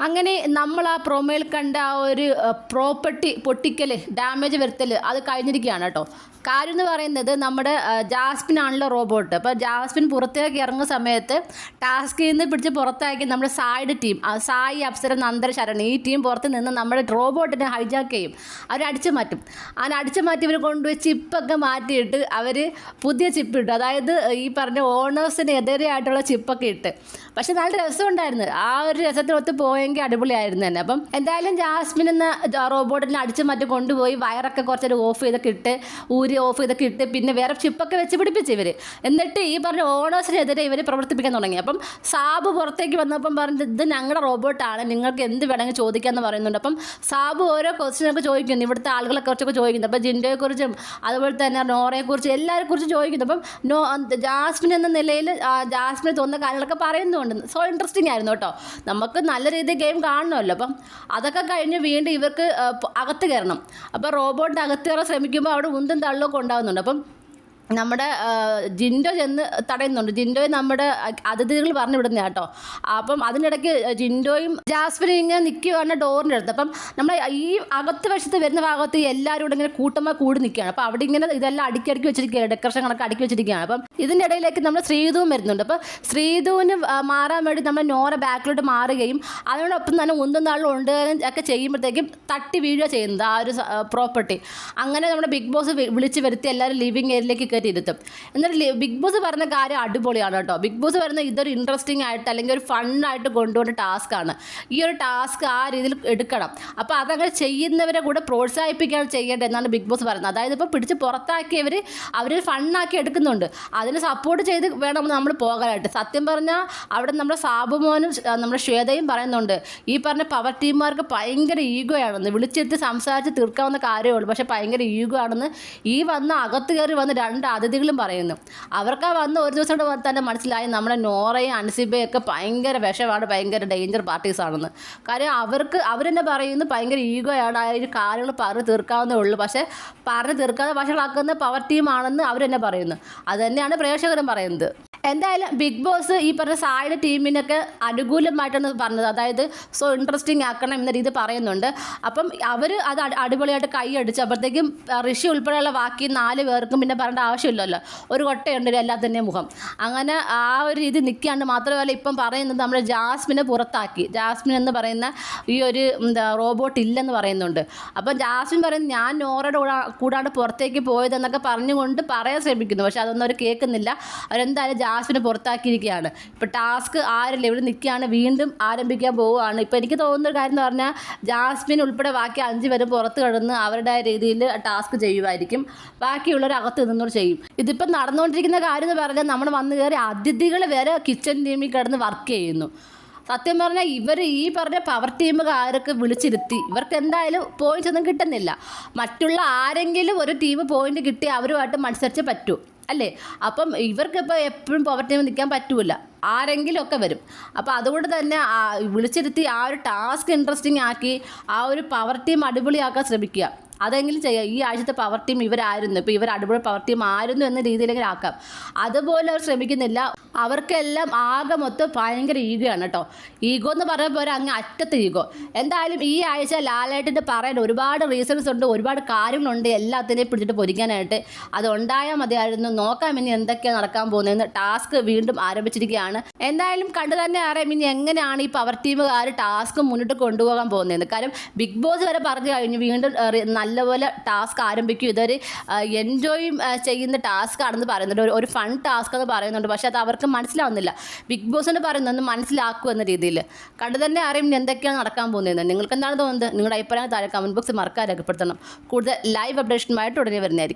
അങ്ങനെ നമ്മൾ ആ പ്രൊമോയിൽ കണ്ട ആ ഒരു പ്രോപ്പർട്ടി പൊട്ടിക്കൽ ഡാമേജ് വരുത്തൽ അത് കഴിഞ്ഞിരിക്കുകയാണ് കേട്ടോ. കാര്യം എന്ന് പറയുന്നത് നമ്മുടെ ജാസ്പിൻ ആണല്ലോ റോബോട്ട് അപ്പോൾ ജാസ്പിൻ പുറത്തേക്ക് ഇറങ്ങുന്ന സമയത്ത് ടാസ്കിൽ നിന്ന് പിടിച്ച് പുറത്താക്കി നമ്മുടെ സായിയുടെ ടീം സായി അപ്സര നന്ദര ശരൺ ഈ ടീം പുറത്ത് നിന്ന് നമ്മുടെ റോബോട്ടിനെ ഹൈജാക്ക് ചെയ്യും. അവർ അടിച്ചു മാറ്റും. അങ്ങനെ അടിച്ചു മാറ്റി ഇവർ കൊണ്ടുപോയി ചിപ്പൊക്കെ മാറ്റിയിട്ട് അവർ പുതിയ ചിപ്പ് ഇട്ടു. അതായത് ഈ പറഞ്ഞ ഓണേഴ്സിന് എതിരെയായിട്ടുള്ള ചിപ്പൊക്കെ ഇട്ട്. പക്ഷെ നല്ല രസമുണ്ടായിരുന്നു. ആ ഒരു രസത്തിനൊത്ത് പോയെങ്കിൽ അടിപൊളിയായിരുന്നു തന്നെ. അപ്പം എന്തായാലും ജാസ്മിൻ എന്ന റോബോട്ടിനെ അടിച്ച് മറ്റും കൊണ്ടുപോയി വയറൊക്കെ കുറച്ചൊരു ഓഫ് ചെയ്തൊക്കെ ഇട്ട് ഊരി ഓഫ് ചെയ്തൊക്കെ ഇട്ട് പിന്നെ വേറെ ചിപ്പൊക്കെ വെച്ച് പിടിപ്പിച്ചു ഇവർ എന്നിട്ട് ഈ പറഞ്ഞ ഓണേഴ്സിനെതിരെ ഇവർ പ്രവർത്തിപ്പിക്കാൻ തുടങ്ങി. അപ്പം സാബ് പുറത്തേക്ക് വന്നപ്പം പറഞ്ഞത് ഇത് ഞങ്ങളുടെ റോബോട്ടാണ്. നിങ്ങൾക്ക് എന്ത് വേണമെങ്കിൽ ചോദിക്കാമെന്ന് പറയുന്നുണ്ട്. അപ്പം സാബ് ഓരോ ക്വസ്റ്റ്യനൊക്കെ ചോദിക്കുന്നു. ഇവിടുത്തെ ആളുകളെ കുറിച്ചൊക്കെ ചോദിക്കുന്നു. അപ്പം ജിൻഡോയെക്കുറിച്ചും അതുപോലെ തന്നെ നോറയെക്കുറിച്ചും എല്ലാവരെ കുറിച്ച് ചോദിക്കുന്നു. അപ്പം നോ ജാസ്മിൻ എന്ന നിലയിൽ ജാസ്മിന് തോന്നുന്ന കാര്യങ്ങളൊക്കെ പറയുന്നുണ്ട്. സോ ഇൻട്രസ്റ്റിംഗ് ആയിരുന്നു കേട്ടോ. നമുക്ക് നല്ല രീതിയിൽ ഗെയിം കാണണമല്ലോ അപ്പം അതൊക്കെ കഴിഞ്ഞ് വീണ്ടും ഇവർക്ക് അകത്ത് കയറണം. അപ്പോൾ റോബോട്ടിന്റെ അകത്ത് കയറാൻ ശ്രമിക്കുമ്പോൾ അവിടെ ഉന്തും തള്ളൊക്കെ ഉണ്ടാകുന്നുണ്ട് അപ്പം നമ്മുടെ ജിൻഡോ ചെന്ന് തടയുന്നുണ്ട്. ജിൻഡോയെ നമ്മുടെ അതിഥികൾ പറഞ്ഞു വിടുന്ന കേട്ടോ. അപ്പം അതിനിടയ്ക്ക് ജിൻഡോയും ജാസ്മിനും ഇങ്ങനെ നിൽക്കുകയാണ് ഡോറിന്റെ അടുത്ത്. അപ്പം നമ്മൾ ഈ അകത്ത് വശത്ത് വരുന്ന ഭാഗത്ത് എല്ലാവരും കൂടെ ഇങ്ങനെ കൂട്ടമായി കൂടി നിൽക്കുകയാണ് അപ്പം അവിടെ ഇങ്ങനെ ഇതെല്ലാം അടുക്കി അടുക്കി വെച്ചിരിക്കുകയാണ്. ഡെക്കറേഷൻ കണക്ക് അടുക്കി വെച്ചിരിക്കുകയാണ്. അപ്പം ഇതിന്റെ ഇടയിലേക്ക് നമ്മൾ ശ്രീധുവും വരുന്നുണ്ട്. അപ്പം ശ്രീധുവിന് മാറാൻ വേണ്ടി നമ്മൾ നോറ ബാക്കിലോട്ട് മാറുകയും അതിനോടൊപ്പം തന്നെ ഒന്നും നാളും ഉണ്ട് ഒക്കെ ചെയ്യുമ്പോഴത്തേക്കും തട്ടി വീഴുക ചെയ്യുന്നത് ആ ഒരു പ്രോപ്പർട്ടി. അങ്ങനെ നമ്മുടെ ബിഗ് ബോസ് വിളിച്ച് വരുത്തി എല്ലാവരും ലിവിങ് ഏരിയയിലേക്ക് കയറ്റി ഇരുത്തും എന്നിട്ട് ബിഗ് ബോസ് പറഞ്ഞ കാര്യം അടിപൊളിയാണ് കേട്ടോ. ബിഗ് ബോസ് പറയുന്ന ഇതൊരു ഇൻട്രസ്റ്റിംഗ് ആയിട്ട് അല്ലെങ്കിൽ ഒരു ഫണ്ണായിട്ട് കൊണ്ടുപോകുന്ന ടാസ്ക്കാണ് ഈ ഒരു ടാസ്ക് ആ രീതിയിൽ എടുക്കണം. അപ്പോൾ അതങ്ങനെ ചെയ്യുന്നവരെ കൂടെ പ്രോത്സാഹിപ്പിക്കുകയാണ് ചെയ്യേണ്ടത് എന്നാണ് ബിഗ് ബോസ് പറയുന്നത്. അതായത് ഇപ്പോൾ പിടിച്ച് പുറത്താക്കിയവർ അവർ ഫണ്ണാക്കി എടുക്കുന്നുണ്ട്. അതിന് സപ്പോർട്ട് ചെയ്ത് വേണം നമ്മൾ പോകാനായിട്ട്. സത്യം പറഞ്ഞാൽ അവിടെ നമ്മുടെ സാബുമോനും നമ്മുടെ ശ്വേതയും പറയുന്നുണ്ട്. ഈ പറഞ്ഞ പവർ ടീമുകാർക്ക് ഭയങ്കര ഈഗോ ആണെന്ന്. വിളിച്ചെടുത്ത് സംസാരിച്ച് തീർക്കാവുന്ന കാര്യമേ ഉള്ളൂ. പക്ഷേ ഭയങ്കര ഈഗോ ആണെന്ന് ഈ വന്ന അകത്ത് കയറി വന്ന് രണ്ട് അതിഥികളും പറയുന്നു. അവർക്ക് വന്ന് ഒരു ദിവസം കൊണ്ട് തന്നെ മനസ്സിലായി നമ്മുടെ നോറയും അൻസിബയും ഒക്കെ ഭയങ്കര വിഷമാണ് ഭയങ്കര ഡേഞ്ചർ പാർട്ടീസ് ആണെന്ന്. കാര്യം അവർക്ക് അവരെന്നെ പറയുന്നു ഭയങ്കര ഈഗോയാണ് ആ ഒരു കാര്യങ്ങൾ പറഞ്ഞ് തീർക്കാവുന്നേ ഉള്ളൂ. പക്ഷേ പറഞ്ഞ് തീർക്കാതെ വഷളാക്കുന്ന പവർ ടീമാണെന്ന് അവരെന്നെ പറയുന്നു. അത് തന്നെയാണ് പ്രേക്ഷകരും പറയുന്നത്. എന്തായാലും ബിഗ് ബോസ് ഈ പറഞ്ഞ സായുടെ ടീമിനൊക്കെ അനുകൂലമായിട്ടാണ് പറഞ്ഞത്. അതായത് സോ ഇൻട്രസ്റ്റിംഗ് ആക്കണം എന്ന രീതി പറയുന്നുണ്ട്. അപ്പം അവർ അത് അടി- അടിപൊളിയായിട്ട് കൈ അടിച്ചു. അപ്പോഴത്തേക്കും ഋഷി ഉൾപ്പെടെയുള്ള ബാക്കി നാല് പേർക്കും പിന്നെ പറയേണ്ട ആവശ്യമില്ലല്ലോ. ഒരു കൊട്ടയുണ്ട് തന്നെ മുഖം. അങ്ങനെ ആ ഒരു രീതി നിൽക്കുകയാണ്. മാത്രമല്ല ഇപ്പം പറയുന്നത് നമ്മുടെ ജാസ്മിനെ പുറത്താക്കി. ജാസ്മിൻ എന്ന് പറയുന്ന ഈ ഒരു എന്താ റോബോട്ട് ഇല്ലെന്ന് പറയുന്നുണ്ട്. അപ്പം ജാസ്മിൻ പറയുന്നത് ഞാൻ നോറയുടെ കൂടെ കൂടാണ്ട് പുറത്തേക്ക് പോയതെന്നൊക്കെ പറഞ്ഞുകൊണ്ട് പറയാൻ ശ്രമിക്കുന്നു. പക്ഷെ അതൊന്നും അവർ കേൾക്കുന്നില്ല. അവരെന്തായാലും ജാസ്മിനെ പുറത്താക്കിയിരിക്കുകയാണ്. ഇപ്പോൾ ടാസ്ക് ആരല്ല? ഇവിടെ നിൽക്കുകയാണ്. വീണ്ടും ആരംഭിക്കാൻ പോവുകയാണ്. ഇപ്പോൾ എനിക്ക് തോന്നുന്ന ഒരു കാര്യം എന്ന് പറഞ്ഞാൽ ജാസ്മിൻ ഉൾപ്പെടെ ബാക്കി അഞ്ച് പേര് പുറത്ത് കിടന്ന് അവരുടെ രീതിയിൽ ടാസ്ക് ചെയ്യുമായിരിക്കും. ബാക്കിയുള്ളവർ അകത്ത് നിന്നോട് ചെയ്യും. ഇതിപ്പോൾ നടന്നുകൊണ്ടിരിക്കുന്ന കാര്യം എന്ന് പറഞ്ഞാൽ നമ്മൾ വന്നു കയറി അതിഥികൾ വരെ കിച്ചൺ ടീമിൽ കിടന്ന് വർക്ക് ചെയ്യുന്നു. സത്യം പറഞ്ഞാൽ ഇവർ ഈ പറഞ്ഞ പവർ ടീമുകാരൊക്കെ വിളിച്ചിരുത്തി. ഇവർക്ക് എന്തായാലും പോയിന്റ്സ് ഒന്നും കിട്ടുന്നില്ല. മറ്റുള്ള ആരെങ്കിലും ഒരു ടീം പോയിന്റ് കിട്ടി അവരുമായിട്ട് മത്സരിച്ച് പറ്റൂ. അല്ലേ? അപ്പം ഇവർക്ക് ഇവർക്കിപ്പോൾ എപ്പോഴും പോവർട്ടി നിൽക്കാൻ പറ്റില്ല ആരെങ്കിലും ഒക്കെ വരും. അപ്പോൾ അതുകൊണ്ട് തന്നെ വിളിച്ചിരുത്തി ആ ഒരു ടാസ്ക് ഇൻട്രസ്റ്റിംഗ് ആക്കി ആ ഒരു പവർ ടീം അടിപൊളിയാക്കാൻ ശ്രമിക്കുക. അതെങ്കിലും ചെയ്യാം. ഈ ആഴ്ചത്തെ പവർ ടീം ഇവരായിരുന്നു. ഇപ്പോൾ ഇവർ അടിപൊളി പവർ ടീം ആയിരുന്നു എന്ന രീതിയിലെങ്കിലും ആക്കാം അതുപോലെ അവർ ശ്രമിക്കുന്നില്ല. അവർക്കെല്ലാം ആകെ മൊത്തം ഭയങ്കര ഈഗോയാണ് കേട്ടോ. ഈഗോ എന്ന് പറയുമ്പോൾ ഒരു അങ്ങ് അറ്റത്ത് ഈഗോ എന്തായാലും ഈ ആഴ്ച ലാലേട്ടിന്റെ പറയാൻ ഒരുപാട് റീസൺസ് ഉണ്ട് ഒരുപാട് കാര്യങ്ങളുണ്ട് എല്ലാത്തിനെയും പിടിച്ചിട്ട് പൊരിക്കാനായിട്ട്. അത് ഉണ്ടായാൽ മതിയായിരുന്നു. നോക്കാം ഇനി എന്തൊക്കെയാണ് നടക്കാൻ പോകുന്നതെന്ന് ടാസ്ക് വീണ്ടും ആരംഭിച്ചിരിക്കുകയാണ്. എന്തായാലും കണ്ടു തന്നെ അറിയാം ഇനി എങ്ങനെയാണ് ഈ പവർ ടീമുകാർ ടാസ്ക് മുന്നോട്ട് കൊണ്ടുപോകാൻ പോകുന്നതെന്ന്. കാരണം ബിഗ് ബോസ് വരെ പറഞ്ഞു കഴിഞ്ഞു. വീണ്ടും നല്ലപോലെ ടാസ്ക് ആരംഭിക്കും. ഇതൊരു എൻജോയ് ചെയ്യുന്ന ടാസ്ക് ആണെന്ന് പറയുന്നുണ്ട്. ഒരു- ഫൺ ടാസ്ക് എന്ന് പറയുന്നുണ്ട്. പക്ഷേ അത് അവർക്ക് മനസ്സിലാവുന്നില്ല. ബിഗ് ബോസിന് പറയുന്നത് മനസ്സിലാക്കൂ എന്ന രീതിയിൽ. കണ്ടു തന്നെ അറിയും എന്തൊക്കെയാണ് നടക്കാൻ പോകുന്നത് നിങ്ങൾക്ക് എന്താണ് തോന്നുന്നത്? നിങ്ങളുടെ അഭിപ്രായം താഴെ കമന്റ് ബോക്സ് മറക്കാൻ രേഖപ്പെടുത്തണം. കൂടുതൽ ലൈവ് അപ്ഡേഷനുമായിട്ട് ഉടനെ വരുന്നതായിരിക്കും.